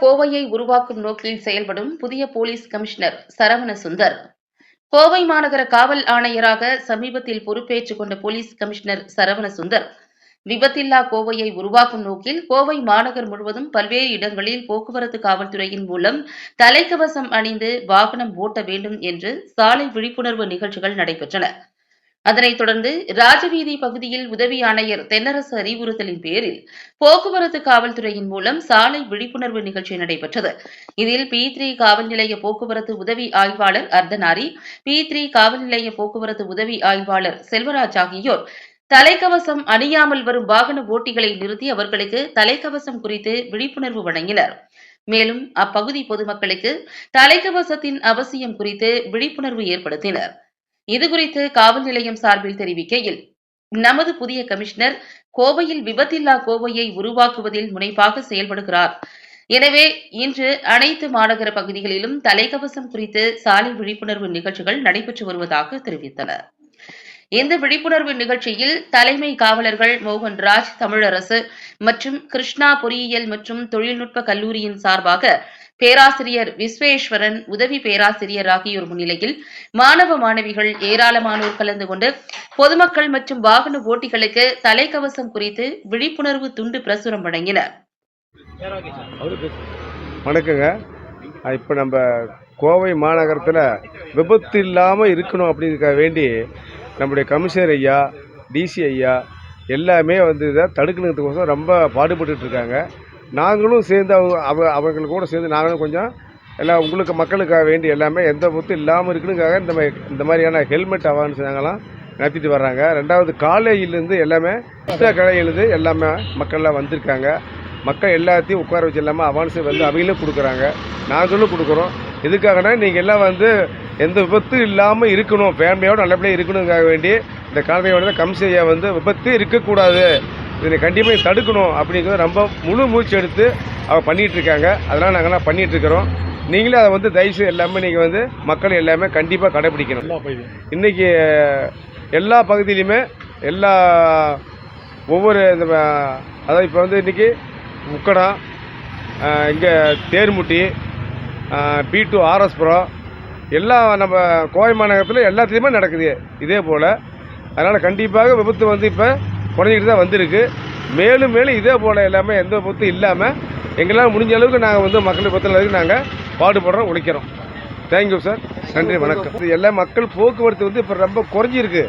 கோவையை உருவாக்கும் நோக்கில் செயல்படும் புதிய போலீஸ் கமிஷனர் சரவண சுந்தர் கோவை மாநகர காவல் ஆணையராக சமீபத்தில் பொறுப்பேற்றுக் கொண்ட போலீஸ் கமிஷனர் சரவண சுந்தர் விபத்தில்லா கோவையை உருவாக்கும் நோக்கில் கோவை மாநகர் முழுவதும் பல்வேறு இடங்களில் போக்குவரத்து காவல்துறையின் மூலம் தலைக்கவசம் அணிந்து வாகனம் ஓட்ட வேண்டும் என்று சாலை விழிப்புணர்வு நிகழ்ச்சிகள் நடைபெற்றன. அதனைத் தொடர்ந்து ராஜவீதி பகுதியில் உதவி ஆணையர் தென்னரசு அறிவுறுத்தலின் பேரில் போக்குவரத்து காவல்துறையின் மூலம் சாலை விழிப்புணர்வு நிகழ்ச்சி நடைபெற்றது. இதில் பி த்ரீ காவல் நிலைய போக்குவரத்து உதவி ஆய்வாளர் அர்த்தநாரி பி த்ரீ காவல் நிலைய போக்குவரத்து உதவி ஆய்வாளர் செல்வராஜ் ஆகியோர் தலைக்கவசம் அணியாமல் வரும் வாகன ஓட்டிகளை நிறுத்தி அவர்களுக்கு தலைக்கவசம் குறித்து விழிப்புணர்வு வழங்கினர். மேலும் அப்பகுதி பொதுமக்களுக்கு தலைக்கவசத்தின் அவசியம் குறித்து விழிப்புணர்வு ஏற்படுத்தினர். இதுகுறித்து காவல் நிலையம் சார்பில் தெரிவிக்கையில் நமது புதிய கமிஷனர் கோவையில் விபத்தில்லா கோவையை உருவாக்குவதில் முனைப்பாக செயல்படுகிறார். எனவே இன்று அனைத்து மாநகர பகுதிகளிலும் தலைக்கவசம் குறித்து சாலை விழிப்புணர்வு நிகழ்ச்சிகள் நடைபெற்று வருவதாக தெரிவித்தனர். இந்த விழிப்புணர்வு நிகழ்ச்சியில் தலைமை காவலர்கள் மோகன்ராஜ் தமிழரசு மற்றும் கிருஷ்ணா பொறியியல் மற்றும் தொழில்நுட்ப கல்லூரியின் சார்பாக பேராசிரியர் விஸ்வேஸ்வரன் உதவி பேராசிரியர் ஆகியோர் முன்னிலையில் மாணவ மாணவிகள் ஏராளமானோர் கலந்து கொண்டு பொதுமக்கள் மற்றும் வாகன ஓட்டிகளுக்கு தலைக்கவசம் குறித்து விழிப்புணர்வு துண்டு பிரசுரம் வழங்கினர். வணக்கங்க. இப்போ நம்ம கோவை மாநகரத்தில் விபத்து இல்லாமல் இருக்கணும் அப்படிங்கிறதுக்காக வேண்டி நம்முடைய கமிஷனர் ஐயா டிசி ஐயா எல்லாமே வந்து இதை தடுக்கணுங்கிறதுக்கோசரம் ரொம்ப பாடுபட்டுட்டு இருக்காங்க. நாங்களும் சேர்ந்து அவங்க அவ அவர்கள் கூட சேர்ந்து நாங்களும் கொஞ்சம் எல்லாம் உங்களுக்கு மக்களுக்காக வேண்டி எல்லாமே எந்த விபத்து இல்லாமல் இருக்கணுங்காக இந்த மாதிரி இந்த மாதிரியான ஹெல்மெட் அவேர்னஸ் நாங்களாம் நடத்திட்டு வர்றாங்க. ரெண்டாவது காலேஜிலேருந்து எல்லாமே கலையிலேருந்து எல்லாமே மக்கள்லாம் வந்திருக்காங்க. மக்கள் எல்லாத்தையும் உட்கார வச்சு எல்லாமே அவான்ஸ் வந்து அவங்களும் கொடுக்குறாங்க. நாங்களும் கொடுக்குறோம். எதுக்காகனா நீங்கள் எல்லாம் வந்து எந்த விபத்து இல்லாமல் இருக்கணும் ஃபேமிலியோடு நல்லபடியாக இருக்கணுங்காக வேண்டி இந்த காலத்தையோட கம்சையை வந்து விபத்து இருக்கக்கூடாது. இதனை கண்டிப்பாக தடுக்கணும் அப்படிங்கிறது ரொம்ப முழு மூச்சு எடுத்து அவ பண்ணிகிட்டு இருக்காங்க. அதனால் நாங்கள்லாம் பண்ணிகிட்டு இருக்கிறோம். நீங்களும் அதை வந்து தயவுசெய்து எல்லாமே நீங்கள் வந்து மக்கள் எல்லாமே கண்டிப்பாக கடைபிடிக்கணும். இன்றைக்கி எல்லா பகுதியிலையுமே எல்லா ஒவ்வொரு இந்த அதாவது இப்போ வந்து இன்றைக்கி முக்கடம் இங்கே தேர்முட்டி பி டூ ஆர்எஸ்புரம் எல்லா நம்ம கோவை மாநகரத்தில் எல்லாத்துலேயுமே நடக்குது இதே போல். அதனால் கண்டிப்பாக விபத்து வந்து இப்போ குறைஞ்சிக்கிட்டு தான் வந்திருக்கு. மேலும் மேலும் இதே போல் எல்லாமே எந்த விபத்தும் இல்லாமல் எங்களால் முடிஞ்ச அளவுக்கு நாங்கள் வந்து மக்கள் விபத்தில் நாங்கள் பாடுபடுறோம் உழைக்கிறோம் தேங்க்யூ சார் நன்றி வணக்கம். இது எல்லா மக்கள் போக்குவரத்து வந்து இப்போ ரொம்ப குறைஞ்சிருக்கு.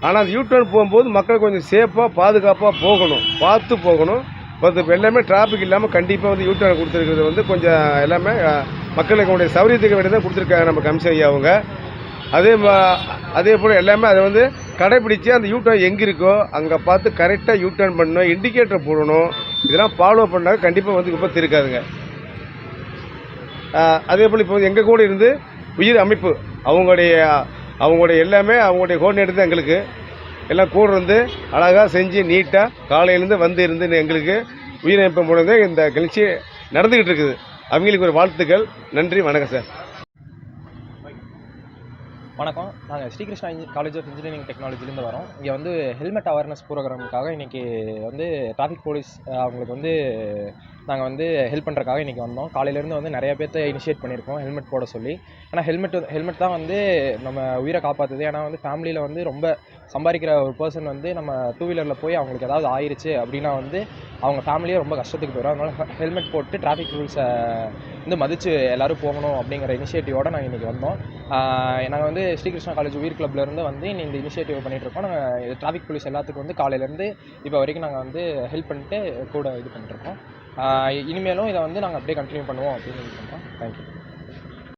ஆனால் அந்த யூட்டர்ன் போகும்போது மக்கள் கொஞ்சம் சேஃபாக பாதுகாப்பாக போகணும். பார்த்து போகணும். இப்போ இப்போ எல்லாமே டிராஃபிக் இல்லாமல் கண்டிப்பாக வந்து யூட்டர்ன் கொடுத்துருக்கிறது வந்து கொஞ்சம் எல்லாமே மக்களுக்கு உடைய சௌரியத்துக்கு வேண்டி தான் கொடுத்துருக்காங்க நம்ம கமிஷன் ஐயா அவங்க. அதே மா- அதே போல் எல்லாமே அதை வந்து கடைப்பிடிச்சி அந்த யூட்டர்ன் எங்கே இருக்கோ அங்கே பார்த்து கரெக்டாக யூட்டர்ன் பண்ணணும் இண்டிகேட்டர் போடணும். இதெல்லாம் ஃபாலோ பண்ணால் கண்டிப்பாக வந்து விபத்து இருக்காதுங்க அதே போல் இப்போ எங்கள் கூட இருந்து உயிர் அமைப்பு அவங்களுடைய அவங்களுடைய எல்லாமே அவங்களுடைய கோஆர்டினேட்டர் தான் எங்களுக்கு எல்லாம் கூட இருந்து அழகாக செஞ்சு நீட்டாக காலையிலேருந்து வந்து இருந்து எங்களுக்கு உயிரமைப்பு மூலம் இந்த நிகழ்ச்சி நடந்துக்கிட்டு இருக்குது. அவங்களுக்கு ஒரு வாழ்த்துக்கள். நன்றி வணக்கம் சார். வணக்கம். நாங்கள் ஸ்ரீகிருஷ்ணா இன்ஜி காலேஜ் ஆஃப் இன்ஜினியரிங் டெக்னாலஜிலேருந்து வரோம். இங்கே வந்து ஹெல்மெட் அவேர்னஸ் ப்ரோக்ராமுக்காக இன்றைக்கி வந்து டிராஃபிக் போலீஸ் அவங்களுக்கு வந்து நாங்கள் வந்து ஹெல்ப் பண்ணுறக்காக இன்றைக்கி வந்தோம். காலையிலேருந்து வந்து நிறைய பேர்த்த இனிஷியேட் பண்ணியிருக்கோம். ஹெல்மெட் போட சொல்லி. ஏன்னா ஹெல்மெட் ஹெல்மெட் தான் வந்து நம்ம உயிரை காப்பாற்றுது ஏன்னா வந்து ஃபேமிலியில் வந்து ரொம்ப சம்பாதிக்கிற ஒரு பர்சன் வந்து நம்ம டூ வீலரில் போய் அவங்களுக்கு ஏதாவது ஆயிடுச்சு அப்படின்னா வந்து அவங்க ஃபேமிலியே ரொம்ப கஷ்டத்துக்கு போயிடும் அதனால ஹெல்மெட் போட்டு டிராஃபிக் ரூல்ஸை வந்து மதித்து எல்லோரும் போகணும் அப்படிங்கிற இனிஷியேட்டிவோட நாங்கள் இன்றைக்கி வந்தோம். நாங்கள் வந்து ஸ்ரீகிருஷ்ணா காலேஜ் உயிர் கிளப்லேருந்து வந்து இந்த இனிஷியேட்டிவ் பண்ணிகிட்ருக்கோம் இருக்கோம். நாங்கள் டிராஃபிக் போலீஸ் எல்லாத்துக்கும் வந்து காலையிலேருந்து இப்போ வரைக்கும் நாங்கள் வந்து ஹெல்ப் பண்ணிட்டு கூட இது பண்ணிட்டுருக்கோம் இனிமேலும் இதை வந்து நாங்கள் அப்படியே கண்டினியூ பண்ணுவோம் அப்படின்னு சொல்லி பண்ணுறோம் தேங்க்யூ